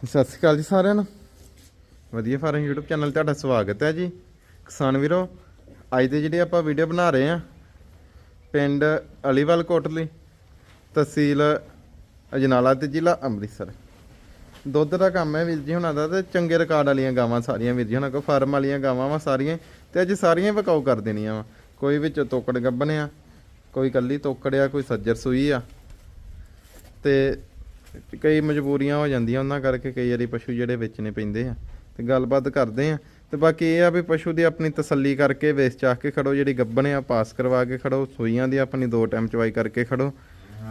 ਸਤਿ ਸ਼੍ਰੀ ਅਕਾਲ ਜੀ ਸਾਰਿਆਂ ਨੂੰ। ਵਧੀਆ ਫਾਰਮ YouTube ਚੈਨਲ ਤੁਹਾਡਾ ਸਵਾਗਤ ਹੈ ਜੀ। ਕਿਸਾਨ ਵੀਰੋ, ਅੱਜ ਦੇ ਜਿਹੜੇ ਆਪਾਂ ਵੀਡੀਓ ਬਣਾ ਰਹੇ ਆ ਪਿੰਡ ਅਲੀਵਾਲ ਕੋਟਲੀ ਤਹਿਸੀਲ ਅਜਨਾਲਾ ਤੇ ਜ਼ਿਲ੍ਹਾ ਅੰਮ੍ਰਿਤਸਰ। ਦੁੱਧ ਦਾ ਕੰਮ ਹੈ ਵੀਰ ਜੀ ਹੁਣਾਂ ਦਾ ਤੇ ਚੰਗੇ ਰਿਕਾਰਡ ਵਾਲੀਆਂ ਗਾਵਾਂ ਸਾਰੀਆਂ ਵੀਰ ਜੀ, ਹੁਣਾਂ ਕੋਲ ਫਾਰਮ ਵਾਲੀਆਂ ਗਾਵਾਂ ਵਾ ਸਾਰੀਆਂ, ਤੇ ਅੱਜ ਸਾਰੀਆਂ ਵਿਕਾਊ ਕਰ ਦੇਣੀਆਂ ਵਾ। ਕੋਈ ਵਿੱਚ ਤੋਕੜ ਗੱਬਨ ਆ ਕੋਈ ਕੱਲੀ ਤੋਕੜ ਆ, ਕੋਈ ਸੱਜਰ ਸੂਈ ਆ। ਤੇ ਕਈ ਮਜਬੂਰੀਆਂ ਹੋ ਜਾਂਦੀਆਂ ਉਹਨਾਂ ਕਰਕੇ ਕਈ ਵਾਰੀ ਪਸ਼ੂ ਜਿਹੜੇ ਵੇਚਣੇ ਪੈਂਦੇ ਆ ਤੇ ਗੱਲਬਾਤ ਕਰਦੇ ਆ। ਤੇ ਬਾਕੀ ਇਹ ਆ ਵੀ ਪਸ਼ੂ ਦੀ ਆਪਣੀ ਤਸੱਲੀ ਕਰਕੇ ਵੇਚ ਚਾਹ ਕੇ ਖੜੋ ਜਿਹੜੀ ਗੱਬਣ ਆ ਪਾਸ ਕਰਵਾ ਕੇ ਖੜੋ ਸੂਈਆਂ ਦੀ ਆਪਣੀ ਦੋ ਟਾਈਮ ਚਵਾਈ ਕਰਕੇ ਖੜੋ।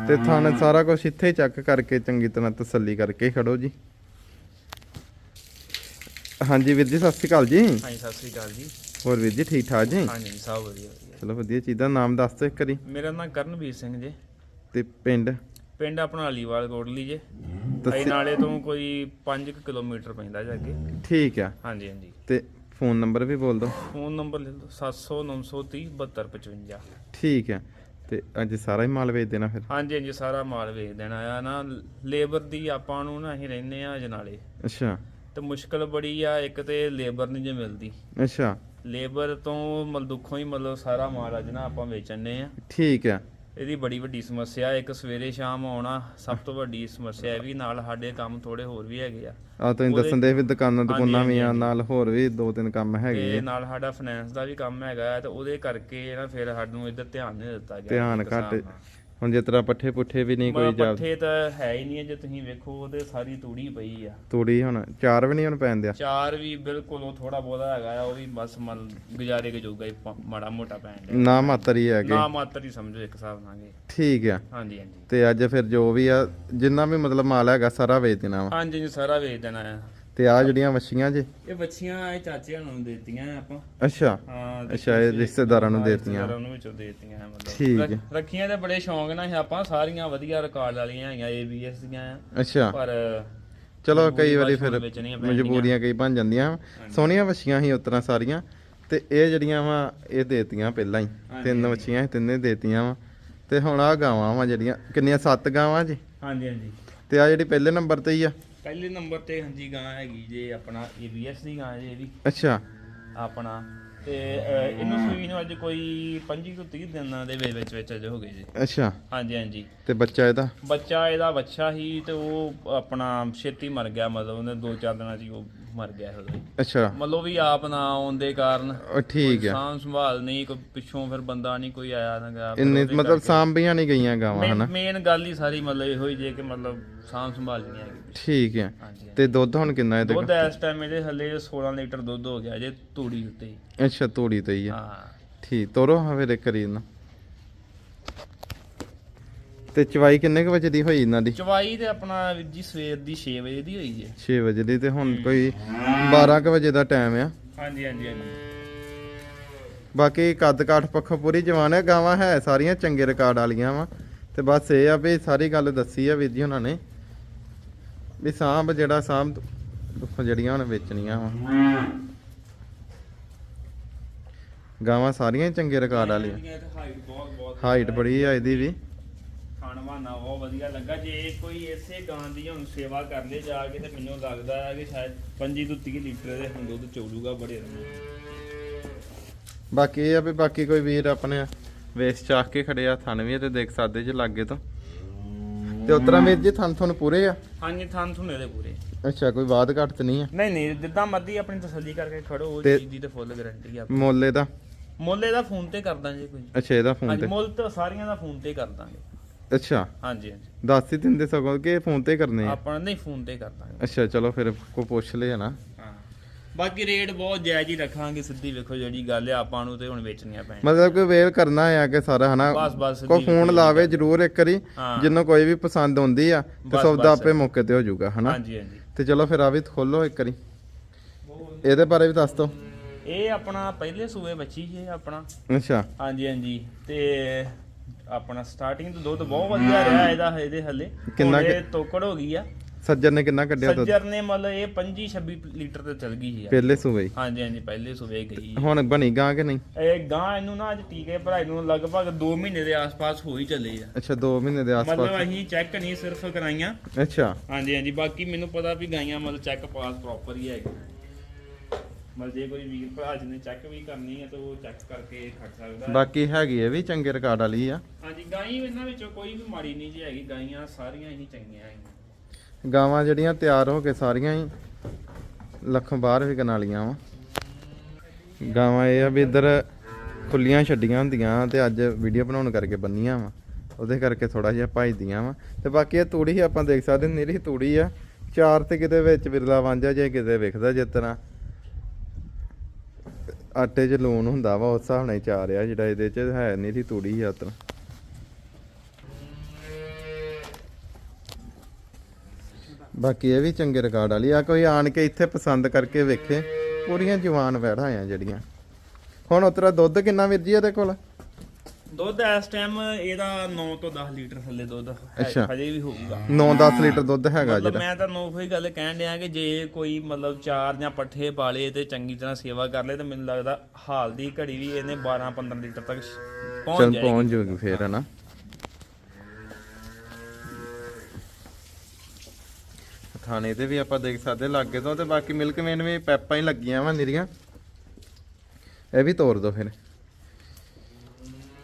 ਤੇ ਥਾਣੇ ਸਾਰਾ ਕੁਝ ਇੱਥੇ ਚੱਕ ਕਰਕੇ ਚੰਗੀ ਤਰ੍ਹਾਂ ਤਸੱਲੀ ਕਰਕੇ ਖੜੋ ਜੀ। ਹਾਂਜੀ ਵੀਰ ਜੀ ਸਤਿ ਸ਼੍ਰੀ ਅਕਾਲ ਜੀ। ਹਾਂਜੀ ਸਤਿ ਸ੍ਰੀ ਅਕਾਲ ਜੀ। ਹੋਰ ਵੀਰ ਜੀ ਠੀਕ ਠਾਕ ਜੀ? ਹਾਂਜੀ ਸਭ ਵਧੀਆ ਵਧੀਆ। ਚਲੋ ਵਧੀਆ ਚੀਜ਼ ਦਾ ਨਾਮ ਦੱਸ ਦਿਓ ਇੱਕ ਵਾਰੀ। ਮੇਰਾ ਨਾਮ ਕਰਨਵੀਰ ਸਿੰਘ ਜੀ। ਤੇ ਪਿੰਡ? ਪਿੰਡ ਆਪਣਾ ਅਲੀਵਾਲ ਕੋਟਲੀ ਜੇ। ਅਈ ਨਾਲੇ ਤੋਂ ਕੋਈ 5 ਕਿਲੋਮੀਟਰ ਪੈਂਦਾ ਜਾ ਕੇ। ਠੀਕ ਆ। ਹਾਂਜੀ ਹਾਂਜੀ। ਤੇ ਫੋਨ ਨੰਬਰ ਵੀ ਬੋਲ ਦਿਓ ਫੋਨ ਨੰਬਰ ਲੈ ਲਓ 700 930 7255 ਠੀਕ ਹੈ ਤੇ ਅੱਜ ਸਾਰਾ ਹੀ ਮਾਲ ਵੇਚ ਦੇਣਾ ਫਿਰ? ਹਾਂਜੀ ਹਾਂਜੀ ਸਾਰਾ ਮਾਲ ਵੇਚ ਦੇਣਾ ਆ ਨਾ। ਲੇਬਰ ਦੀ ਆਪਾਂ ਨੂੰ ਨਾ ਅਸੀਂ ਰਹਿੰਦੇ ਆ ਅਜਨਾਲੇ। ਅੱਛਾ। ਤੇ ਮੁਸ਼ਕਲ ਬੜੀ ਆ ਇੱਕ ਤੇ ਲੇਬਰ ਨਹੀਂ ਜੇ ਮਿਲਦੀ। ਅੱਛਾ। ਲੇਬਰ ਤੋਂ ਮਤਲਬ ਦੁੱਖੋਂ ਹੀ ਮਤਲਬ ਸਾਰਾ ਮਾਲ ਅੱਜ ਨਾ ਆਪਾਂ ਵੇਚਣੇ ਆ। ਠੀਕ ਹੈ ਇਹਦੀ ਬੜੀ ਵੱਡੀ ਸਮੱਸਿਆ ਇੱਕ ਸਵੇਰੇ ਸ਼ਾਮ ਆਉਣਾ ਸਭ ਤੋਂ ਵੱਡੀ ਸਮੱਸਿਆ ਇਹ ਵੀ ਨਾਲ ਸਾਡੇ ਕੰਮ ਥੋੜੇ ਹੋਰ ਵੀ ਹੈਗੇ ਆ ਆ ਤੁਸੀਂ ਉਹਦੇ- ਦੱਸਣ ਦੇ ਵੀ ਦੁਕਾਨਾਂ ਦੁਕਾਨਾਂ ਵੀ ਆ ਨਾਲ ਹੋਰ ਵੀ ਦੋ ਤਿੰਨ ਕੰਮ ਹੈਗੇ ਤੇ ਆ। ਨਾਲ ਸਾਡਾ ਫਾਈਨੈਂਸ ਦਾ ਵੀ ਕੰਮ ਹੈਗਾ ਹੈ ਤੇ ਉਹਦੇ ਕਰਕੇ ਨਾ ਫਿਰ ਸਾਨੂੰ ਇੱਧਰ ਧਿਆਨ ਨਹੀਂ ਦਿੱਤਾ ਗਿਆ ਧਿਆਨ ਇੱਕ ਹਿਸਾਬ ਘੱਟ ਨਾਲ। ਹੁਣ ਜਿਸ ਤਰ੍ਹਾਂ ਪੱਠੇ ਪੁੱਠੇ ਵੀ ਨਹੀਂ ਕੋਈ ਜਾ ਪੱਠੇ ਤਾਂ ਹੈ ਹੀ ਨਹੀਂ ਜੇ ਤੁਸੀਂ ਵੇਖੋ ਉਹਦੇ ਸਾਰੀ ਤੂੜੀ ਪਈ ਆ। ਤੂੜੀ ਹੁਣ ਚਾਰ ਵੀ ਨਹੀਂ ਹੁਣ ਪੈਣ ਦਿਆ? ਚਾਰ ਵੀ ਬਿਲਕੁਲ ਉਹ ਥੋੜਾ ਬਹੁਤਾ ਹੈਗਾ ਆ ਉਹ ਵੀ ਬਸ ਮਨ ਗੁਜ਼ਾਰੇ ਕੇ ਪ- ਮਾੜਾ ਮੋਟਾ ਪੈਣ ਡਿਆ। ਨਾ ਮਾਤਰ ਹੀ ਹੈਗੇ। ਨਾ ਮਾਤਰ ਹੀ ਸਮਝੋ ਇੱਕ ਹਿਸਾਬ ਨਾਲ। ਠੀਕ ਆ। ਹਾਂਜੀ ਹਾਂਜੀ। ਤੇ ਅੱਜ ਫਿਰ ਜੋ ਵੀ ਆ ਜਿੰਨਾ ਵੀ ਮਤਲਬ ਮਾਲ ਹੈਗਾ ਸਾਰਾ ਵੇਚ ਦੇਣਾ ਵਾ? ਹਾਂਜੀ ਜੀ ਸਾਰਾ ਵੇਚ ਦੇਣਾ ਆ। ਤੇ ਆ ਜਿਹੜੀਆਂ ਵਛੀਆਂ ਜੇ? ਇਹ ਬੱਚੀਆਂ ਇਹ ਚਾਚੇ ਨੂੰ ਦਿੱਤੀਆਂ ਆਪਾਂ। ਅੱਛਾ। ਹਾਂ ਤੇ ਅੱਛਾ, ਇਹ ਰਿਸ਼ਤੇਦਾਰਾਂ ਨੂੰ ਦੇਤੀਆਂ। ਰਿਸ਼ਤੇਦਾਰਾਂ ਨੂੰ ਵਿੱਚੋਂ ਦੇਤੀਆਂ ਮਤਲਬ। ਠੀਕ ਰੱਖ- ਹੈ। ਰੱਖੀਆਂ ਤੇ ਬੜੇ ਸ਼ੌਂਕ ਨਾਲ ਸੀ ਆਪਾਂ ਸਾਰੀਆਂ ਵਧੀਆ ਰਿਕਾਰਡ ਵਾਲੀਆਂ ਹੈਗੀਆਂ ABS ਦੀਆਂ ਆ। ਅੱਛਾ। ਪਰ ਚਲੋ ਕਈ ਵਾਰੀ ਫਿਰ ਵੇਚਣੀਆਂ ਪੈਂਦੀਆਂ। ਮਜਬੂਰੀਆਂ ਕਈ ਬਣ ਜਾਂਦੀਆਂ। ਸੋਹਣੀਆਂ ਵਛੀਆਂ ਸੀ ਉਤਰਾਂ ਸਾਰੀਆਂ। ਤੇ ਇਹ ਜਿਹੜੀਆਂ ਵਾ ਇਹ ਦੇਤੀਆਂ ਪਹਿਲਾਂ ਹੀ। ਹਾਂਜੀ, ਤਿੰਨ ਵਛੀਆਂ ਸੀ ਤਿੰਨੇ ਦੇਤੀਆਂ ਵਾ। ਤੇ ਹੁਣ ਆ ਗਾਵਾਂ ਵਾ ਜਿਹੜੀਆਂ ਕਿੰਨੀਆਂ ਸੱਤ ਗਾਵਾਂ ਜੀ? ਹਾਂਜੀ ਹਾਂਜੀ। ਤੇ ਆ ਜਿਹੜੀ ਪਹਿਲੇ ਨੰਬਰ ਤੇ ਹੀ ਆ। ਪਹਿਲੇ ਨੰਬਰ ਤੇ ਹਾਂਜੀ ਗਾਂ ਹੈਗੀ ਜੇ ਆਪਣਾ ABS ਦੀ ਗਾਂ ਜੇ ਇਹ ਵੀ ਅੱਛਾ। ਆਪਣਾ। ਤੇ ਅਹ, ਇਹਨੂੰ ਸੂਈ ਨੂੰ ਅੱਜ ਕੋਈ 25 ਤੋਂ 30 ਦਿਨਾਂ ਦੇ ਵਿੱਚ ਵਿੱਚ ਵਿੱਚ ਅਜੇ ਹੋ ਗਏ ਜੀ। ਅੱਛਾ। ਹਾਂਜੀ ਹਾਂਜੀ। ਤੇ ਬੱਚਾ ਇਹਦਾ? ਬੱਚਾ ਇਹਦਾ ਬੱਚਾ ਹੀ ਤੇ ਉਹ ਆਪਣਾ ਛੇਤੀ ਮਰ ਗਿਆ ਮਤਲਬ ਉਹਨੇ 2-4 ਦਿਨਾਂ 'ਚ ਹੀ ਉਹ ਮਰ ਗਿਆ ਉਦੋਂ ਹੀ। ਅੱਛਾ। ਮਤਲਬ ਵੀ ਆਪ ਨਾ ਆਉਣ ਦੇ ਕਾਰਨ ਉਹ ਠੀਕ ਆ ਸਾਂਭ ਸੰਭਾਲ ਨਹੀਂ ਕੋਈ ਪਿੱਛੋਂ ਫਿਰ ਬੰਦਾ ਨਹੀਂ ਕੋਈ ਆਇਆ ਨਾ ਗਿਆ ਇੰਨੇ ਮਤਲਬ ਸਾਂਭੀਆਂ ਨਹੀਂ ਗਈਆਂ ਗਾਵਾਂ ਹਨਾ? ਮੇਨ ਗੱਲ ਹੀ ਸਾਰੀ ਮਤਲਬ ਇਹੋ ਹੀ ਜੇ ਕਿ ਮਤਲਬ ਸਾਂਭ ਸੰਭਾਲ ਨਹੀਂ ਹੈਗੀ ਠੀਕ ਆ ਹਾਂਜੀ ਤੇ ਦੁੱਧ ਹੁਣ ਕਿੰਨਾ ਇਹਦੇ ਦੁੱਧ ਇਸ ਟਾਈਮ ਇਹਦੇ ਹੱਲੇ 16 ਲੀਟਰ ਦੁੱਧ ਹੋ ਗਿਆ ਜੇ ਤੂੜੀ ਉੱਤੇ ਹੀ। ਅੱਛਾ ਤੋੜੀ ਤੇ ਹੀ ਆ ਹਾਂ। ਠੀਕ ਤੋਰੋ ਹਾਂ ਫਿਰ ਇੱਕ ਤੇ ਚਵਾਈ ਕਿੰਨੇ ਕੁ ਵਜੇ ਦੀ ਹੋਈ ਇਹਨਾਂ ਦੀ? ਚਵਾਈ ਤੇ ਆਪਣਾ ਵੀਰ ਜੀ ਸਵੇਰ ਦੀ 6 ਵਜੇ ਦੀ ਹੋਈ ਹੈ। 6 ਵਜੇ ਦੀ ਤੇ ਹੁਣ ਕੋਈ 12 ਕੁ ਵਜੇ ਦਾ ਟਾਈਮ ਆ। ਹਾਂਜੀ ਹਾਂਜੀ ਹਾਂਜੀ। ਬਾਕੀ ਕੱਦ ਕਾਠ ਪੱਖੋਂ ਪੂਰੀ ਜਵਾਨ ਹੈ ਗਾਵਾਂ ਹੈ ਸਾਰੀਆਂ ਚੰਗੇ ਰਿਕਾਰਡ ਵਾਲੀਆਂ ਵਾ। ਤੇ ਬਸ ਇਹ ਆ ਵੀ ਸਾਰੀ ਗੱਲ ਦੱਸੀ ਆ ਵੀਰ ਜੀ ਉਹਨਾਂ ਨੇ। ਵੀ ਸਾਂਭ ਜਿਹੜਾ ਸਾਂਭ ਜਿਹੜੀਆਂ ਹੁਣ ਵੇਚਣੀਆਂ ਵਾ। ਗਾਵਾਂ ਸਾਰੀਆਂ ਚੰਗੇ ਰਿਕਾਰਡ ਵਾਲੀਆਂ। ਹਾਈਟ ਬੜੀ ਆ ਇਹਦੀ ਵੀ। ਖਾਣ ਵਾਨਾ ਬਹੁਤ ਵਧੀਆ ਲੱਗਾ। ਜੇ ਕੋਈ ਇਸੇ ਗਾਂ ਦੀ ਹੁਣ ਸੇਵਾ ਕਰ ਲੇ ਜਾ ਕੇ ਤੇ ਮੈਨੂੰ ਲੱਗਦਾ ਹੈ ਕਿ ਸ਼ਾਇਦ 25 ਤੋਂ 30 ਲੀਟਰ ਦੇ ਹੁਣ ਦੁੱਧ ਚੋਲੂਗਾ ਬੜੇ ਰੰਗ ਬਾਕੀ ਇਹ ਆ ਵੀ ਬਾਕੀ ਕੋਈ ਵੀਰ ਆਪਣੇ ਵੇਸ ਚਾਕ ਕੇ ਖੜੇ ਆ ਥਣ ਵੀ ਆ ਤੇ ਦੇਖ ਸਕਦੇ ਜੇ ਲਾਗੇ ਤੋਂ। ਤੇ ਉਤਰਾ ਵੀਰ ਜੀ ਥਣ ਤੁਹਾਨੂੰ ਪੂਰੇ ਆ? ਹਾਂਜੀ ਥਾਂ ਥੁਨੇ ਦੇ ਪੂਰੇ। ਅੱਛਾ ਕੋਈ ਬਾਤ ਘੱਟ ਤੇ ਨਹੀਂ ਆ? ਨਹੀਂ ਨਹੀਂ ਜਿੱਦਾਂ ਮਰਦੀ ਆਪਣੀ ਤਸੱਲੀ ਕਰਕੇ ਖੜੋ ਉਹ ਤੇ- ਚੀਜ਼ ਦੀ ਤੇ ਫੁੱਲ ਗਾਰੰਟੀ ਆ ਮੁੱਲ ਇਹਦਾ? ਮੁੱਲ ਇਹਦਾ ਫੋਨ ਤੇ ਕਰ ਦਾਂਗੇ ਕੋਈ। ਅੱਛਾ ਇਹਦਾ ਫੋਨ ਹਾਂਜੀ ਤੇ। ਮੁੱਲ ਤਾਂ ਸਾਰੀਆਂ ਦਾ ਫੋਨ ਤੇ ਕਰ ਦਾਂਗੇ। ਅੱਛਾ। ਹਾਂਜੀ ਹਾਂਜੀ। ਦੱਸ ਹੀ ਦਿੰਦੇ ਸਗੋਂ ਕਿ ਫੋਨ ਤੇ ਕਰਨੇ ਆ। ਆਪਾਂ ਨਹੀਂ ਫੋਨ ਤੇ ਕਰ ਦਾਂਗੇ ਅੱਛਾ ਚਲੋ ਫਿਰ ਕੋ ਪੁੱਛ ਲਿਆ ਨਾ ਹਾਂ। ਬਾਕੀ ਰੇਟ ਬਹੁਤ ਜਾਇਜ਼ ਹੀ ਰੱਖਾਂਗੇ ਸਿੱਧੀ ਵੇਖੋ ਜਿਹੜੀ ਗੱਲ ਹੈ ਆਪਾਂ ਨੂੰ ਤੇ ਹੁਣ ਵੇਚਣੀਆਂ ਪੈਣ ਮਤਲਬ ਕੋਈ ਵੇਲ ਕਰਨਾ ਆ ਕਿ ਸਾਰਾ ਹਨਾ। ਬਸ ਬਸ ਕੋ ਫੋਨ ਲਾਵੇ ਜਰੂਰ ਇੱਕ ਵਾਰੀ ਹਾਂ। ਜਿੰਨੂੰ ਕੋਈ ਵੀ ਪਸੰਦ ਆਉਂਦੀ ਆ ਤੇ ਬਸ, ਸੌਦਾ ਬਸ। ਆਪੇ ਮੌਕੇ ਤੇ ਹੋ ਜਾਊਗਾ ਹਨਾ। ਹਾਂਜੀ ਹਾਂਜੀ। ਤੇ ਚਲੋ ਫਿਰ ਆ ਵੀ ਖੋਲੋ ਇੱਕ ਵਾਰੀ। ਇਹਦੇ ਬਾਰੇ ਵੀ ਦੱਸ ਦਿਓ ਇਹ ਆਪਣਾ ਪਹਿਲੇ ਸੂਏ ਬੱਚੀ ਜੇ ਆਪਣਾ। ਅੱਛਾ। ਹਾਂਜੀ ਹਾਂਜੀ। ਤੇ ਆਪਣਾ ਸਟਾਰਟਿੰਗ ਤੋਂ ਦੁੱਧ ਬਹੁਤ ਵਧੀਆ ਰਿਹਾ ਇਹਦਾ ਇਹਦੇ ਹੱਲੇ। ਕਿੰਨਾ ਕੁ- ਇਹ ਤੋਕੜ ਹੋ ਗਈ ਆ। ਸੱਜਰ ਨੇ ਕਿੰਨਾ ਕੱਢਿਆ ਦੁੱਧ? ਸੱਜਰ ਨੇ ਮਤਲਬ ਇਹ 25 26 ਲੀਟਰ ਤੇ ਚਲ ਗਈ ਸੀ ਯਾਰ। ਪਹਿਲੇ ਸੂਵੇ ਹੀ। ਹਾਂਜੀ ਹਾਂਜੀ ਪਹਿਲੇ ਸੂਬੇ ਗਈ ਹੁਣ ਬਣੀ ਗਾਂ ਕਿ ਨਹੀਂ? ਇਹ ਗਾਂ ਇਹਨੂੰ ਨਾ ਅੱਜ ਟੀਕੇ ਭਰਾਈ ਨੂੰ ਲਗਭਗ 2 ਮਹੀਨੇ ਦੇ ਆਸ-ਪਾਸ ਹੋ ਹੀ ਚੱਲੇ ਆ। ਅੱਛਾ 2 ਮਹੀਨੇ ਦੇ ਮਤਲਬ ਆਸ-ਪਾਸ ਅਸੀਂ ਚੈੱਕ ਨਹੀਂ ਸਿਰਫ ਕਰਾਈਆਂ। ਅੱਛਾ। ਹਾਂਜੀ ਹਾਂਜੀ ਬਾਕੀ ਮੈਨੂੰ ਪਤਾ ਵੀ ਗਾਈਆਂ ਮਤਲਬ ਚੈੱਕ ਪਾਸ ਪ੍ਰੋਪਰ ਹੀ ਹੈਗੇ ਮਤਲਬ ਜੇ ਕੋਈ ਵੀਰ ਭਰਾ ਜੀ ਨੇ ਚੈੱਕ ਵੀ ਕਰਨੀ ਹੈ ਤਾਂ ਉਹ ਚੈੱਕ ਕਰਕੇ ਖੜ ਸਕਦਾ ਹੈ। ਬਾਕੀ ਹੈਗੀ ਇਹ ਵੀ ਚੰਗੇ ਰਿਕਾਰਡ ਵਾਲੀ ਆ। ਹਾਂਜੀ ਗਾਈ ਇਹਨਾਂ ਵਿੱਚੋਂ ਕੋਈ ਵੀ ਮਾੜੀ ਨਹੀਂ ਜੀ ਹੈਗੀ ਗਾਈਆਂ ਸਾਰੀਆਂ ਹੀ ਚੰਗੀਆਂ ਹੈਗੀਆਂ। ਗਾਵਾਂ ਜਿਹੜੀਆਂ ਤਿਆਰ ਹੋ ਕੇ ਸਾਰੀਆਂ ਹੀ ਲੱਖੋਂ ਬਾਹਰ ਵਿਕਣ ਵਾਲੀਆਂ ਵਾ। ਗਾਵਾਂ ਇਹ ਆ ਵੀ ਇੱਧਰ ਖੁੱਲੀਆਂ ਛੱਡੀਆਂ ਹੁੰਦੀਆਂ ਤੇ ਅੱਜ ਵੀਡੀਓ ਬਣਾਉਣ ਕਰਕੇ ਬੰਨੀਆਂ ਵਾ। ਉਹਦੇ ਕਰਕੇ ਥੋੜਾ ਜਿਹਾ ਭਜਦੀਆਂ ਵਾ। ਤੇ ਬਾਕੀ ਇਹ ਤੂੜੀ ਹੀ ਆਪਾਂ ਦੇਖ ਸਕਦੇ ਨਿਰੀ ਤੂੜੀ ਆ। ਚਾਰ ਤੇ ਕਿਤੇ ਵਿੱਚ ਵਿਰਲਾ ਵਾਂਝਾ ਜੇ ਕਿਤੇ ਵਿਖਦਾ ਜਿਸ ਤਰ੍ਹਾਂ। ਆਟੇ 'ਚ ਲੂਣ ਹੁੰਦਾ ਵਾ, ਉਸ ਹਿਸਾਬ ਨਾਲ ਹੀ ਚਾਰ ਆ ਜਿਹੜਾ ਇਹਦੇ 'ਚ ਹੈ ਨਿਰੀ ਤੂੜੀ ਆ ਉਤਰ ਬਾਕੀ ਇਹ ਵੀ ਚੰਗੇ ਰਿਕਾਰਡ ਵਾਲੀ ਆ। ਕੋਈ ਆਣ ਕੇ ਇੱਥੇ ਪਸੰਦ ਕਰਕੇ ਵੇਖੇ, ਪੂਰੀਆਂ ਜਵਾਨ ਵੈੜਾਂ ਆ ਜਿਹੜੀਆਂ। ਹੁਣ ਉਤਰਾ ਦੁੱਧ ਕਿੰਨਾ ਵੀਰ ਜੀ ਇਹਦੇ ਕੋਲ? ਦੁੱਧ ਇਸ ਟਾਈਮ ਇਹਦਾ 9 ਤੋਂ 10 ਲੀਟਰ ਥੱਲੇ ਦੁੱਧ ਹੈ- ਅੱਛਾ। ਹਜੇ ਵੀ ਹੋਊਗਾ। 9-10 ਲੀਟਰ ਦੁੱਧ ਹੈਗਾ ਮਤਲਬ ਜਿਹੜਾ। ਮੈਂ ਤੁਹਾਨੂੰ ਉਹੀ ਗੱਲ ਕਹਿਣ ਡਿਆ ਕਿ ਜੇ ਕੋਈ ਮਤਲਬ ਚਾਰ ਜਾਂ ਪੱਠੇ ਪਾਲੇ ਤੇ ਚੰਗੀ ਤਰ੍ਹਾਂ ਸੇਵਾ ਕਰ ਲੇ ਤਾਂ ਮੈਨੂੰ ਲੱਗਦਾ ਹਾਲ ਦੀ ਘੜੀ ਵੀ ਇਹਨੇ 12 15 ਲੀਟਰ ਤੱਕ ਪਹੁੰਚ ਚਲ ਜਾਏਗੀ। ਪਹੁੰਚ ਜੂਗੀ ਫੇਰ ਹਨਾ? ਥਾਣੇ ਤੇ ਵੀ ਆਪਾਂ ਦੇਖ ਸਕਦੇ ਲਾਗੇ ਤੋਂ ਤੇ ਬਾਕੀ ਮਿਲਕ ਮੇਨ ਵੀ ਪੈਪਾਂ ਹੀ ਲੱਗੀਆਂ ਵਾ ਨਿਰੀਆਂ। ਇਹ ਵੀ ਤੋੜ ਦੋ ਫਿਰ।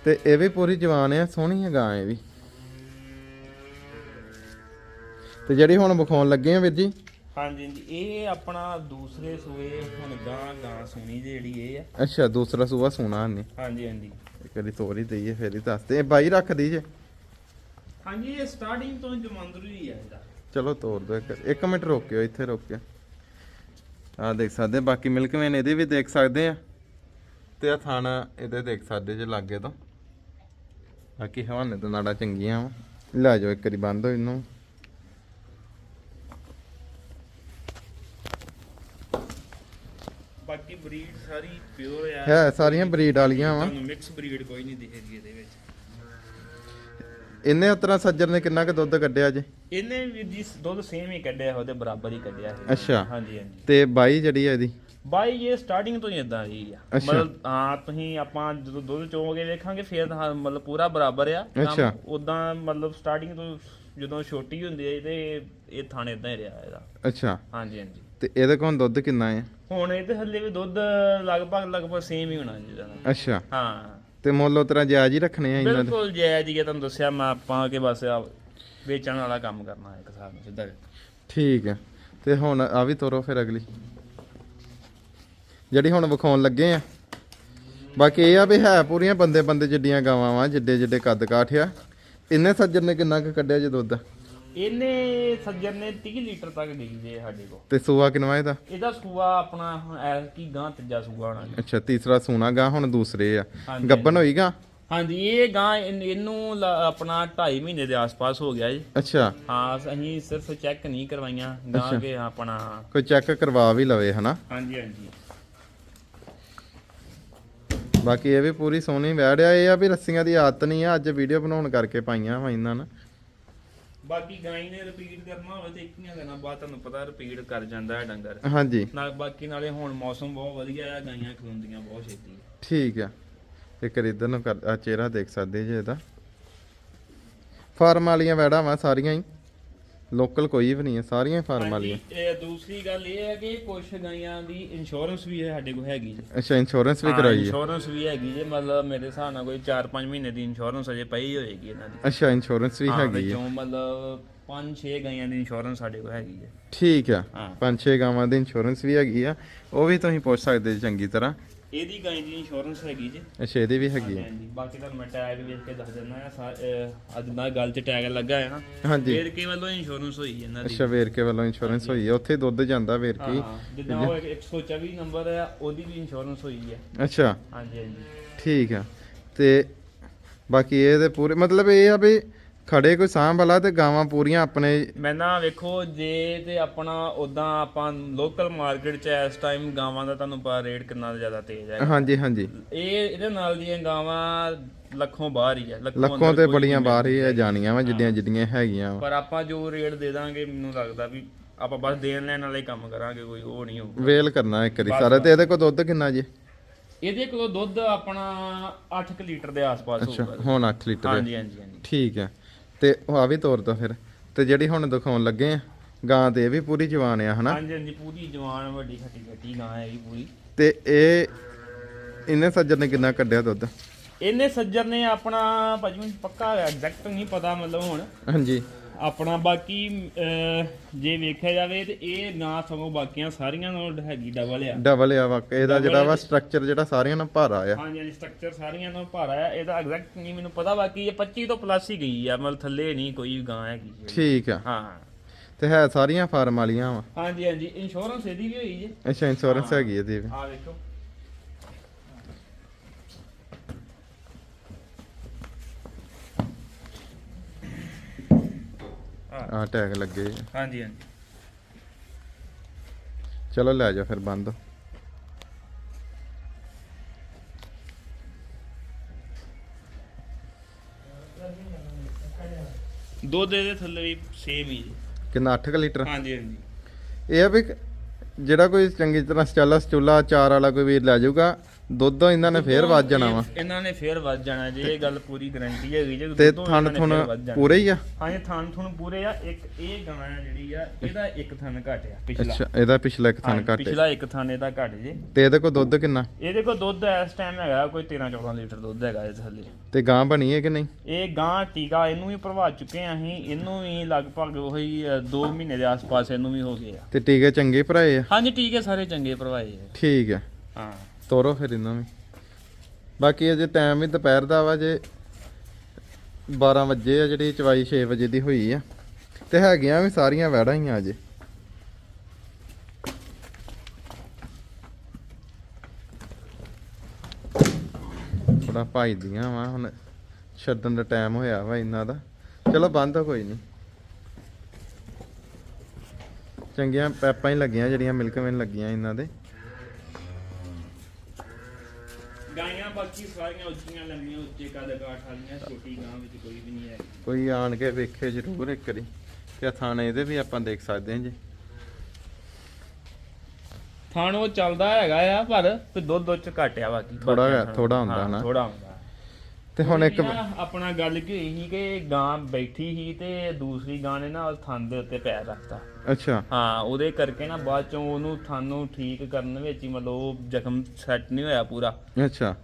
ਤੇ ਇਹ ਵੀ ਪੂਰੀ ਜਵਾਨ ਆ ਸੋਹਣੀ ਆ ਗਾਂ ਇਹ ਵੀ। ਤੇ ਜਿਹੜੀ ਹੁਣ ਵਿਖਾਉਣ ਲੱਗੇ ਆ ਵੀਰ ਜੀ? ਹਾਂਜੀ ਜੀ ਇਹ ਆਪਣਾ ਦੂਸਰੇ ਸੂਏ ਹੁਣ ਗਾਂ ਗਾਂ ਸੁਣੀ ਜਿਹੜੀ ਇਹ ਆ। ਅੱਛਾ ਦੂਸਰਾ ਸੂਆ ਸੋਨਾ ਨੇ ਹਾਂਜੀ ਹਾਂਜੀ। ਇੱਕ ਵਾਰੀ ਤੋੜ ਹੀ ਦਈਏ ਫੇਰ ਹੀ ਦੱਸਦੇ ਇਹ ਬਾਈ ਰੱਖ ਦੀਜੇ ਹਾਂਜੀ ਇਹ ਸਟਾਰਟਿੰਗ ਤੋਂ ਜਮੰਦਰੂ ਹੀ ਆ ਇਹਦਾ। ਚਲੋ ਤੋੜ ਦੋ ਇੱਕ ਇੱਕ ਮਿੰਟ ਰੋਕਿਓ ਇੱਥੇ ਰੋਕਿਓ। ਆ ਦੇਖ ਸਕਦੇ ਬਾਕੀ ਮਿਲਕ ਮੈਨ ਇਹਦੇ ਵੀ ਦੇਖ ਸਕਦੇ ਆ। ਤੇ ਆ ਥਾਣਾ ਇਹਦੇ ਦੇਖ ਸਕਦੇ ਜੇ ਲਾਗੇ ਤੋਂ। ਬਾਕੀ ਹਵਾਨੇ ਤੋਂ ਨਾੜਾ ਚੰਗੀਆਂ ਵਾ। ਲੈ ਜਾਓ ਇੱਕ ਵਾਰੀ ਬੰਦ ਹੋ ਇਹਨੂੰ। ਬਾਕੀ ਬਰੀਡ ਸਾਰੀ ਪਿਓਰ ਆ। ਹੈ ਸਾਰੀਆਂ ਬਰੀਡ ਵਾਲੀਆਂ ਵਾ। ਤੁਹਾਨੂੰ ਮਿਕਸ ਬਰੀਡ ਕੋਈ ਨਹੀਂ ਦਿਖੇਗੀ ਇਹਦੇ ਵਿੱਚ। ਇਹਨੇ ਉਤਰਾ ਸੱਜਰ ਨੇ ਕਿੰਨਾ ਕੁ ਦੁੱਧ ਕੱਢਿਆ ਜੇ? ਇਹਨੇ ਵੀ ਜੀ ਦੁੱਧ ਸੇਮ ਹੀ ਕੱਢਿਆ ਉਹਦੇ ਬਰਾਬਰ ਹੀ ਕੱਢਿਆ ਇਹ ਅੱਛਾ। ਹਾਂਜੀ ਹਾਂਜੀ। ਤੇ ਬਾਈ ਜਿਹੜੀ ਆ ਇਹਦੀ? ਬਾਈ ਇਹ ਸਟਾਰਟਿੰਗ ਤੋਂ ਹੀ ਇਦਾਂ ਹੀ ਆ। ਮਤਲਬ ਹਾਂ ਤੁਸੀਂ ਆਪਾਂ ਜਦੋਂ ਦੁੱਧ ਚੋਗੇ ਵੇਖਾਂਗੇ ਫੇਰ ਤਾਂ ਮਤਲਬ ਪੂਰਾ ਬਰਾਬਰ ਆ। ਅੱਛਾ। ਉਦਾਂ ਮਤਲਬ ਸਟਾਰਟਿੰਗ ਤੋਂ ਜਦੋਂ ਛੋਟੀ ਹੁੰਦੀ ਹੈ ਤੇ ਇਹ ਥਾਣੇ ਇਦਾਂ ਹੀ ਰਿਹਾ ਇਹਦਾ। ਅੱਛਾ। ਹਾਂਜੀ ਹਾਂਜੀ। ਤੇ ਇਹਦੇ ਕੋਲ ਦੁੱਧ ਕਿੰਨਾ ਹੈ ਹੁਣ ਇਹਦੇ ਹੱਲੇ ਵੀ ਦੁੱਧ ਲਗਭਗ ਲਗਭਗ ਸੇਮ ਹੀ ਹੋਣਾ ਜਿਹਦਾ ਅੱਛਾ। ਹਾਂ। ਤੇ ਮੁੱਲ ਉਤਰਾ ਜਾਇਜ਼ ਹੀ ਰੱਖਣੇ ਆ ਇਹਨਾਂ ਦੇ? ਬਿਲਕੁਲ ਜਾਇਜ਼ ਹੀ ਹੈ ਤੁਹਾਨੂੰ ਦੱਸਿਆ ਮੈਂ ਆਪਾਂ ਕਿ ਬਸ ਆ ਵੇਚਣ ਵਾਲਾ ਕੰਮ ਕਰਨਾ ਹੈ ਇੱਕ ਹਿਸਾਬ ਨਾਲ ਸਿੱਧਾ। ਠੀਕ ਹੈ ਤੇ ਹੁਣ ਆ ਵੀ ਤੋਰੋ ਫਿਰ ਅਗਲੀ। ਜਿਹੜੀ ਹੁਣ ਵਿਖਾਉਣ ਲੱਗੇ ਆ। ਬਾਕੀ ਇਹ ਆ ਵੀ ਹੈ ਪੂਰੀਆਂ ਬੰਦੇ ਬੰਦੇ ਜਿੱਡੀਆਂ ਗਾਵਾਂ ਵਾ ਜਿੱਡੇ ਜਿੱਡੇ ਕੱਦ ਕਾਠ ਆ। ਇੰਨੇ ਸੱਜਰ ਨੇ ਕਿੰਨਾ ਕੁ ਕੱਢਿਆ ਜੇ ਦੁੱਧ? ਇਹਨੇ ਸੱਜਣ ਨੇ 30 ਲੀਟਰ ਤੱਕ ਜੇ ਸਾਡੇ ਕੋਲ। ਤੇ ਸੂਆ ਕਿਨਵਾ ਇਹਦਾ? ਇਹਦਾ ਸੂਆ ਆਪਣਾ ਹੁਣ ਐਸ ਕੀ ਗਾਂ ਤੀਜਾ ਸੂਆ ਹੋਣਾ ਜੀ। ਅੱਛਾ ਤੀਸਰਾ ਸੂਣਾ ਗਾ ਹੁਣ ਦੂਸਰੇ ਆ। ਹਾਂਜੀ, ਗੱਬਨ ਹੋਈਗਾ ਹਾਂਜੀ ਇਹ ਗਾਂ ਇਹਨ- ਇਹਨੂੰ ਲ- ਆਪਣਾ 2.5 ਮਹੀਨੇ ਦੇ ਆਸ-ਪਾਸ ਹੋ ਗਿਆ ਜੀ। ਅੱਛਾ। ਹਾਂ ਅਸੀਂ ਸਿਰਫ ਚੈੱਕ ਨਹੀਂ ਕਰਵਾਈਆਂ। ਗਾਂ ਕੇ ਆਪਣਾ ਕੋਈ ਚੈੱਕ ਕਰਵਾ ਵੀ ਲਵੇ ਹਨਾ? ਹਾਂਜੀ ਹਾਂਜੀ। ਬਾਕੀ ਇਹ ਵੀ ਪੂਰੀ ਸੋਹਣੀ ਵੈੜ ਆ ਇਹ ਆ ਵੀ ਰੱਸੀਆਂ ਦੀ ਆਦਤ ਨਹੀਂ ਆ ਅੱਜ ਵੀਡੀਓ ਬਣਾਉਣ ਕਰਕੇ ਪਾਈਆਂ ਵਾ ਇਹਨਾਂ ਨੇ। ਬਾਕੀ ਗਾਈ ਨੇ ਰਿਪੀਟ ਕਰਨਾ ਹੋਵੇ ਤੇ ਇੱਕੀਆਂ ਦਿਨਾਂ ਬਾਅਦ ਤੁਹਾਨੂੰ ਪਤਾ ਰਿਪੀਟ ਕਰ ਜਾਂਦਾ ਹੈ ਡੰਗਰ। ਹਾਂਜੀ। ਨਾਲ ਬਾਕੀ ਨਾਲੇ ਹੁਣ ਮੌਸਮ ਬਹੁਤ ਵਧੀਆ ਹੈ ਗਾਈਆਂ ਖਲੋਂਦੀਆਂ ਬਹੁਤ ਛੇਤੀ। ਠੀਕ ਆ। ਇੱਕ ਇਧਰ ਨੂੰ ਕਰ ਆ ਚਿਹਰਾ ਦੇਖ ਸਕਦੇ ਜੇ ਇਹਦਾ। ਫਾਰਮ ਵਾਲੀਆਂ ਵੈੜਾਂ ਵਾ ਸਾਰੀਆਂ ਹੀ। ਲੋਕਲ ਕੋਈ ਵੀ ਨਹੀਂ ਹੈ ਸਾਰੀਆਂ ਫਾਰਮ ਵਾਲੀਆਂ। ਇਹ ਦੂਸਰੀ ਗੱਲ ਇਹ ਹੈ ਕਿ ਕੁਝ ਗਾਈਆਂ ਦੀ ਇੰਸ਼ੋਰੈਂਸ ਵੀ ਹੈ ਸਾਡੇ ਕੋਲ ਹੈਗੀ ਜੀ। ਅੱਛਾ ਇੰਸ਼ੋਰੈਂਸ ਵੀ ਕਰਾਈ ਹੈ। ਇੰਸ਼ੋਰੈਂਸ ਵੀ ਹੈਗੀ ਜੇ ਮਤਲਬ ਮੇਰੇ ਹਿਸਾਬ ਨਾਲ ਕੋਈ 4-5 ਮਹੀਨੇ ਦੀ ਇੰਸ਼ੋਰੈਂਸ ਅਜੇ ਪਈ ਹੋਏਗੀ ਇਹਨਾਂ ਦੀ। ਅੱਛਾ ਇੰਸ਼ੋਰੈਂਸ ਵੀ ਹੈਗੀ ਹੈ। ਮਤਲਬ 5-6 ਗਾਈਆਂ ਦੀ ਇੰਸ਼ੋਰੈਂਸ ਸਾਡੇ ਕੋਲ ਹੈਗੀ ਹੈ। ਠੀਕ ਆ ਹਾਂ। ਪੰਜ ਛੇ ਗਾਵਾਂ ਦੀ ਇੰਸ਼ੋਰੈਂਸ ਵੀ ਹੈਗੀ ਆ। ਉਹ ਵੀ ਤੁਸੀਂ ਪੁੱਛ ਸਕਦੇ ਜੀ ਚੰਗੀ ਤਰ੍ਹਾਂ। ਇਹਦੀ ਗਾਈ ਦੀ ਇੰਸ਼ੋਰੈਂਸ ਹੈਗੀ ਜੀ। ਅੱਛਾ ਇਹਦੀ ਵੀ ਹੈਗੀ ਹਾਂਜੀ ਬਾਕੀ ਤੁਹਾਨੂੰ ਮੈਂ ਟੈਗ ਵੇਖ ਕੇ ਦੱਸ ਦਿੰਦਾ ਆ ਅੱਜ ਨਾ ਗੱਲ 'ਚ ਟੈਗ ਲੱਗਾ ਹੈ ਨਾ। ਹਾਂਜੀ। ਫੇਰ ਕੇ ਵੱਲੋਂ ਇੰਸ਼ੋਰੈਂਸ ਹੋਈ ਇਹਨਾਂ ਦੀ। ਅੱਛਾ ਵੇਰਕੇ ਵੱਲੋਂ ਇੰਸ਼ੋਰੈਂਸ ਹੋਈ ਹੈ ਉੱਥੇ ਦੁੱਧ ਜਾਂਦਾ ਵੇਰਕੀ ਹਾਂ। ਜਿੱਦਾਂ ਉਹ 124 ਨੰਬਰ ਆ ਉਹਦੀ ਵੀ ਇੰਸ਼ੋਰੈਂਸ ਹੋਈ ਹੈ ਅੱਛਾ। ਹਾਂਜੀ ਹਾਂਜੀ। ਠੀਕ ਆ। ਤੇ ਬਾਕੀ ਇਹ ਤੇ ਪੂਰੇ ਮਤਲਬ ਇਹ ਆ ਵੀ ਖੜੇ ਕੋਈ ਸਾਂਭ ਵਾਲਾ ਤੇ ਗਾਵਾਂ ਪੂਰੀਆਂ ਆਪਣੇ ਮੈਂ ਨਾ ਵੇਖੋ ਜੇ ਤੇ ਆਪਣਾ ਉਦਾਂ ਆਪਾਂ ਲੋਕਲ ਮਾਰਕੀਟ 'ਚ ਇਸ ਟਾਈਮ ਗਾਵਾਂ ਦਾ ਤੁਹਾਨੂੰ ਪਤਾ ਰੇਟ ਕਿੰਨਾ ਜ਼ਿਆਦਾ ਤੇਜ਼ ਹੈ। ਹਾਂਜੀ ਹਾਂਜੀ। ਇਹ ਇਹਦੇ ਨਾਲ ਦੀਆਂ ਗਾਵਾਂ ਲੱਖੋਂ ਬਾਹਰ ਹੀ ਹੈ ਲੱਖੋਂ ਤੇ ਬੜੀਆਂ ਬਾਹਰ ਹੀ ਆ ਜਾਣੀਆਂ ਵਾ ਜਿੱਡੀਆਂ ਜਿੱਡੀਆਂ ਹੈਗੀਆਂ ਪਰ ਆਪਾਂ ਜੋ ਰੇਟ ਦੇ ਦਾਂਗੇ ਮੈਨੂੰ ਲੱਗਦਾ ਵੀ ਆਪਾਂ ਬਸ ਦੇਣ ਲੈਣ ਵਾਲੇ ਕੰਮ ਕਰਾਂਗੇ ਕੋਈ ਉਹ ਨਹੀਂ ਹੋਊ ਵੇਲ ਕਰਨਾ ਇੱਕ ਵਾਰੀ ਸਾਰਾ। ਤੇ ਇਹਦੇ ਕੋਲ ਦੁੱਧ ਕਿੰਨਾ ਜੀ? ਇਹਦੇ ਕੋਲ ਦੁੱਧ ਆਪਣਾ 8 ਲੀਟਰ ਦੇ ਆਸ-ਪਾਸ ਅੱਛਾ ਹੋਊਗਾ ਹੁਣ 8 ਲੀਟਰ। ਹੈ। ਹਾਂਜੀ ਹਾਂਜੀ ਹਾਂਜੀ। ਠੀਕ ਹੈ। ਤੇ ਉਹ ਆ ਵੀ ਤੋਰ ਦੋ ਫਿਰ। ਤੇ ਜਿਹੜੀ ਹੁਣ ਦਿਖਾਉਣ ਲੱਗੇ ਆ ਗਾਂ ਤੇ ਇਹ ਵੀ ਪੂਰੀ ਜਵਾਨ ਆ ਹਨਾ? ਹਾਂਜੀ ਹਾਂਜੀ ਪੂਰੀ ਜਵਾਨ ਵੱਡੀ ਖੱਟੀ ਖੱਟੀ ਗਾਂ ਹੈਗੀ ਪੂਰੀ। ਤੇ ਇਹ ਇਹਨੇ ਸੱਜਰ ਨੇ ਕਿੰਨਾ ਕੱਢਿਆ ਦੁੱਧ? ਇਹਨੇ ਸੱਜਰ ਨੇ ਆਪਣਾ ਭਾਜੀ ਮੈਨੂੰ ਪੱਕਾ ਐਗਜ਼ੈਕਟ ਨਹੀਂ ਪਤਾ ਮਤਲਬ ਹੁਣ। ਹਾਂਜੀ। ਆਪਣਾ ਬਾਕੀ ਅਹ, ਜੇ ਵੇਖਿਆ ਜਾਵੇ ਤੇ ਇਹ ਗਾਂ ਸਗੋਂ ਬਾਕੀਆਂ ਸਾਰੀਆਂ ਨਾਲੋਂ ਹੈਗੀ ਡਬਲ ਆ। ਡਬਲ ਆ ਵਾਕਈ ਇਹਦਾ ਜਿਹੜਾ ਵਾ ਸਟਰਕਚਰ ਜਿਹੜਾ ਸਾਰਿਆਂ ਨਾਲ ਭਾਰਾ ਆ। ਹਾਂਜੀ ਹਾਂਜੀ ਸਟਰਕਚਰ ਸਾਰੀਆਂ ਨਾਲੋਂ ਭਾਰਾ ਆ। ਇਹਦਾ ਐਗਜ਼ੈਕਟ ਨਹੀਂ ਮੈਨੂੰ ਪਤਾ ਬਾਕੀ ਇਹ 25 ਤੋਂ ਪਲੱਸ ਹੀ ਗਈ ਆ। ਮਤਲਬ ਥੱਲੇ ਨਹੀਂ ਕੋਈ ਗਾਂ ਹੈਗੀ। ਠੀਕ ਆ। ਹਾਂ। ਤੇ ਹੈ ਸਾਰੀਆਂ ਫਾਰਮ ਵਾਲੀਆਂ ਵਾ। ਹਾਂਜੀ ਹਾਂਜੀ ਇੰਸ਼ੋਰੈਂਸ ਇਹਦੀ ਵੀ ਹੋਈ ਜੇ। ਅੱਛਾ ਇੰਸ਼ੋਰੈਂਸ ਹੈਗੀ ਇਹਦੀ ਵੀ। ਆ ਵੇਖੋ। ਆ ਟੈਗ ਲੱਗੇ। ਆ। ਹਾਂਜੀ ਹਾਂਜੀ। ਚਲੋ ਲੈ ਜਾ ਫਿਰ ਬੰਦ। ਦੁੱਧ ਇਹਦੇ ਥੱਲੇ ਵੀ ਸੇਮ ਹੀ ਜੀ। ਕਿੰਨਾ 8 ਲੀਟਰ? ਹਾਂਜੀ ਹਾਂਜੀ। ਇਹ ਆ ਵੀ ਜਿਹੜਾ ਕੋਈ ਚੰਗੀ ਤਰ੍ਹਾਂ ਸਟੈਲਾ ਸਟੂਲਾ ਚਾਰ ਵਾਲਾ ਕੋਈ ਵੀਰ ਲੈ ਜਾਊਗਾ ਦੁੱਧ ਇਹਨਾਂ ਨੇ ਫੇਰ ਵੱਜ ਜਾਣਾ ਵਾ। ਇਹ- ਇਹਨਾਂ ਨੇ ਫੇਰ ਵੱਧ ਜਾਣਾ ਜੀ ਇਹ ਗੱਲ ਪੂਰੀ ਗਾਰੰਟੀ ਹੈਗੀ ਜੇ ਤੇ ਦੁੱਧੋਂ ਥਣ ਥੁਣ। ਪੂਰੇ ਹੀ ਆ? ਹਾਂਜੀ ਥਣ ਥੁਣ ਪੂਰੇ ਆ ਇੱਕ ਇਹ ਗਾਂ ਆ ਜਿਹੜੀ ਆ ਇਹਦਾ ਇੱਕ ਥਣ ਘੱਟ ਆ ਪਿਛਲਾ। ਅੱਛਾ ਇਹਦਾ ਪਿਛਲਾ ਇੱਕ ਥਣ ਘੱਟ। ਹੈ ਪਿਛਲਾ ਇੱਕ ਥਣ ਇਹਦਾ ਘੱਟ ਜੇ। ਤੇ ਇਹਦੇ ਕੋਲ ਦੁੱਧ ਕਿੰਨਾ? ਇਹਦੇ ਕੋਲ ਦੁੱਧ ਇਸ ਟਾਈਮ ਹੈਗਾ ਕੋਈ 13 14 ਲੀਟਰ ਦੁੱਧ ਹੈਗਾ ਇਸ ਥੱਲੇ। ਤੇ ਗਾਂ ਬਣੀ ਹੈ ਕਿ ਨਹੀਂ? ਇਹ ਗਾਂ ਟੀਕਾ ਇਹਨੂੰ ਵੀ ਭਰਵਾ ਚੁੱਕੇ ਆ ਅਸੀਂ ਇਹਨੂੰ ਵੀ ਲਗਭਗ ਉਹੀ 2 ਮਹੀਨੇ ਦੇ ਆਸ-ਪਾਸ ਇਹਨੂੰ ਵੀ ਹੋ ਗਏ ਆ। ਤੇ ਟੀਕੇ ਚੰਗੇ ਭਰਾਏ ਆ? ਹਾਂਜੀ ਟੀਕੇ ਸਾਰੇ ਚੰਗੇ ਭਰਵਾਏ ਆ। ਠੀਕ ਹੈ ਹਾਂ। ਤੋਰੋ ਫਿਰ ਇਹਨਾਂ ਵੀ। ਬਾਕੀ ਅਜੇ ਟਾਈਮ ਵੀ ਦੁਪਹਿਰ ਦਾ ਵਾ ਜੇ 12 ਵਜੇ ਆ, ਜਿਹੜੀ ਚਵਾਈ 6 ਵਜੇ ਦੀ ਹੋਈ ਆ। ਤੇ ਹੈਗੀਆਂ ਵੀ ਸਾਰੀਆਂ ਵੈੜਾਂ ਹੀ ਆ ਅਜੇ। ਥੋੜਾ ਭਾਈ ਦੀਆਂ ਵਾ, ਹੁਣ ਛੱਡਣ ਦਾ ਟਾਈਮ ਹੋਇਆ ਵਾ ਇਹਨਾਂ ਦਾ। ਚਲੋ ਬੰਦ ਕੋਈ ਨਹੀਂ ਚੰਗੀਆਂ ਪੈਪਾਂ ਹੀ ਲੱਗੀਆਂ, ਜਿਹੜੀਆਂ ਮਿਲਕ ਮੈਨ ਲੱਗੀਆਂ ਇਹਨਾਂ ਦੇ ਗਾਈਆਂ ਬਾਕੀ ਸਾਰੀਆਂ ਉੱਚੀਆਂ ਲੰਮੀਆਂ ਉੱਚੇ ਕੱਦ ਕਾਠ ਵਾਲੀਆਂ ਛੋਟੀ ਗਾਂ ਵਿੱਚ ਕੋਈ ਵੀ ਨਹੀਂ ਹੈ। ਕੋਈ ਆਣ ਕੇ ਵੇਖੇ ਜ਼ਰੂਰ ਇੱਕ ਵਾਰੀ ਕਿ ਥਾਣੇ ਇਹਦੇ ਵੀ ਆਪਾਂ ਦੇਖ ਸਕਦੇ ਹਾਂ ਜੀ। ਥਾਣ ਉਹ ਚੱਲਦਾ ਹੈਗਾ ਆ ਪਰ ਤੇ ਦੁੱਧ ਦੁੱਧ ਚ ਘਟਿਆ ਬਾਕੀ ਬਾਕੀਆਂ ਜਿਹਾ- ਥੋੜ੍ਹਾ ਹੁੰਦਾ ਹਾਂ, ਨਾ। ਥੋੜਾ ਹੁੰਦਾ। ਤੇ ਹੁਣ ਇੱਕ ਨਾ ਆਪਣਾ ਗੱਲ ਕੀ ਹੋਈ ਸੀ ਕਿ ਗਾਂ ਬੈਠੀ ਸੀ ਤੇ ਦੂਸਰੀ ਗਾਂ ਨੇ ਨਾ ਉਹ ਥਣ ਦੇ ਉੱਤੇ ਪੈਰ ਰੱਖਤਾ। ਅੱਛਾ। ਹਾਂ ਉਹਦੇ ਕਰਕੇ ਨਾ ਬਾਅਦ ਚੋਂ ਉਹਨੂੰ ਥਣ ਨੂੰ ਠੀਕ ਕਰਨ ਵਿੱਚ ਹੀ ਮਤਲਬ ਉਹ ਜ਼ਖਮ ਸੈੱਟ ਨਹੀਂ ਹੋਇਆ ਪੂਰਾ। ਅੱਛਾ।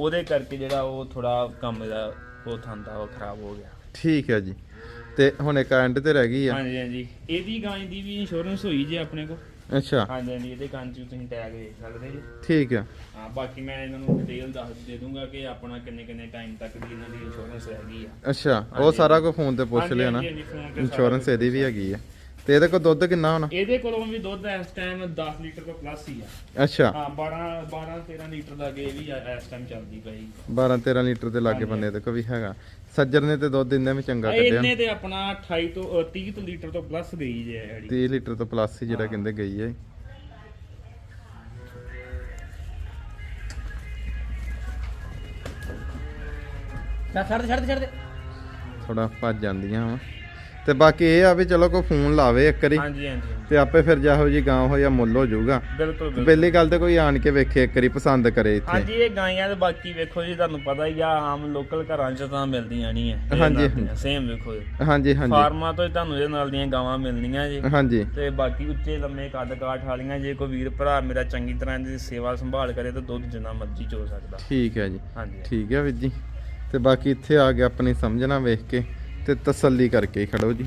ਉਹਦੇ ਕਰਕੇ ਜਿਹੜਾ ਉਹ ਥੋੜਾ ਕੰਮ ਦਾ ਉਹ ਥਣ ਦਾ ਉਹ ਖਰਾਬ ਹੋ ਗਿਆ। ਠੀਕ ਹੈ ਜੀ। ਤੇ ਹੁਣ ਇੱਕ ਐਂਡ ਤੇ ਰਹਿ ਗਈ ਆ। ਹਾਂਜੀ ਹਾਂਜੀ। ਇਹਦੀ ਗਾਂ ਦੀ ਵੀ ਇੰਸ਼ੋਰੈਂਸ ਹੋਈ ਜੇ ਆਪਣੇ ਕੋਲ। ਅੱਛਾ। ਹਾਂਜੀ ਹਾਂਜੀ ਇਹਦੇ ਕੰਨ 'ਚ ਤੁਸੀਂ ਟੈਗ ਵੇਖ ਸਕਦੇ ਜੀ। ਠੀਕ ਆ। ਹਾਂ ਬਾਕੀ ਮੈਂ ਇਹਨਾਂ ਨੂੰ ਡਿਟੇਲ ਦੱਸ ਦੇ ਦੂੰਗਾ ਕਿ ਆਪਣਾ ਕਿੰਨੇ ਕਿੰਨੇ ਟਾਈਮ ਤੱਕ ਦੀ ਇਹਨਾਂ ਦੀ ਇੰਸ਼ੋਰੈਂਸ ਹੈਗੀ ਆ। ਅੱਛਾ ਉਹ। ਸਾਰਾ ਕੁਝ ਫੋਨ ਤੇ ਪੁੱਛ ਹਾਂਜੀ, ਲਿਆ ਨਾ। ਹਾਂਜੀ, ਹਾਂਜੀ, phone ਤੇ ਸਾਰਾ ਇੰਸ਼ੋਰੈਂਸ ਇਹਦੀ ਵੀ ਹੈਗੀ ਆ। ਤੇ ਇਹਦੇ ਕੋਲ ਦੁੱਧ ਕਿੰਨਾ ਹੋਣਾ? ਇਹਦੇ ਕੋਲੋਂ ਵੀ ਦੁੱਧ ਇਸ ਟਾਈਮ 10 ਲੀਟਰ ਤੋਂ ਪਲੱਸ ਹੀ ਆ। ਅੱਛਾ। ਹਾਂ 12 12 13 ਲੀਟਰ ਦਾ ਇਹ ਵੀ ਆ- ਇਸ ਟਾਈਮ ਚੱਲਦੀ ਪਈ। 12 13 ਲੀਟਰ ਦੇ ਲਾਗੇ। ਬੰਨੇ ਇਹਦੇ ਕੋਲ ਵੀ ਹੈਗਾ। ਸੱਜਰ ਨੇ ਤੇ ਦੁੱਧ ਇੰਨਾ ਵੀ ਚੰਗਾ ਕੱਢਿਆ। ਇਹਨੇ ਤੇ ਆਪਣਾ 28 ਤੋਂ ਅ, 30 ਤੋਂ ਲੀਟਰ ਤੋਂ ਪਲੱਸ ਗਈ ਜੇ ਜਿਹੜੀ। 30 ਲੀਟਰ ਤੋਂ ਪਲੱਸ ਹੀ ਜਿਹੜਾ ਕਹਿੰਦੇ ਗਈ ਹੈ। ਛੱਡ ਛੱਡ ਦੇ ਥੋੜਾ ਭੱਜ ਜਾਂਦੀਆਂ ਵਾ। ਤੇ ਬਾਕੀ ਇਹ ਆ ਵੀ ਚਲੋ ਕੋਈ ਫੋਨ ਲਾਵੇ ਇੱਕ ਵਾਰੀ। ਹਾਂਜੀ ਹਾਂਜੀ ਹਾਂਜੀ। ਤੇ ਆਪੇ ਫਿਰ ਜਿਹੋ ਜੀ ਗਾਂ ਹੋ ਜਾਂ ਮੁੱਲ ਹੋ ਜਾਊਗਾ। ਬਿਲਕੁਲ ਬਿਲਕੁਲ। ਪਹਿਲੀ ਗੱਲ ਤੇ ਕੋਈ ਆਣ ਕੇ ਵੇਖੇ ਇੱਕ ਵਾਰੀ ਪਸੰਦ ਕਰੇ ਹਾਂਜੀ ਇੱਥੇ ਇਹ ਗਾਈਆਂ ਤੇ ਬਾਕੀ ਵੇਖੋ ਜੀ ਤੁਹਾਨੂੰ ਪਤਾ ਹੀ ਆ ਆਮ ਲੋਕਲ ਘਰਾਂ 'ਚ ਤਾਂ ਮਿਲਦੀਆਂ ਨਹੀਂ ਐ। ਹਾਂਜੀ। ਸੇਮ ਵੇਖੋ ਜੀ। ਹਾਂਜੀ ਹਾਂਜੀ। ਫਾਰਮਾਂ ਤੋਂ ਹੀ ਤੁਹਾਨੂੰ ਇਹਦੇ ਨਾਲ ਦੀਆਂ ਗਾਵਾਂ ਮਿਲਣੀਆਂ ਜੀ। ਹਾਂਜੀ। ਤੇ ਬਾਕੀ ਉੱਚੇ ਲੰਮੇ ਕੱਦ ਕਾਠ ਵਾਲੀਆਂ ਜੇ ਕੋਈ ਵੀਰ ਭਰਾ ਮੇਰਾ ਚੰਗੀ ਤਰ੍ਹਾਂ ਇਹਦੀ ਸੇਵਾ ਸੰਭਾਲ ਕਰੇ ਤਾਂ ਦੁੱਧ ਜਿੰਨਾ ਮਰਜ਼ੀ ਚੋ ਸਕਦਾ। ਠੀਕ ਹੈ ਜੀ। ਹਾਂਜੀ। ਠੀਕ ਹੈ ਵੀਰ ਜੀ। ਤੇ ਬਾਕੀ ਇੱਥੇ ਆ ਕੇ ਆਪਣੀ ਸਮਝਣਾ ਵੇਖ ਕੇ। ਤੇ ਤਸੱਲੀ ਕਰਕੇ ਖੜੋ ਜੀ।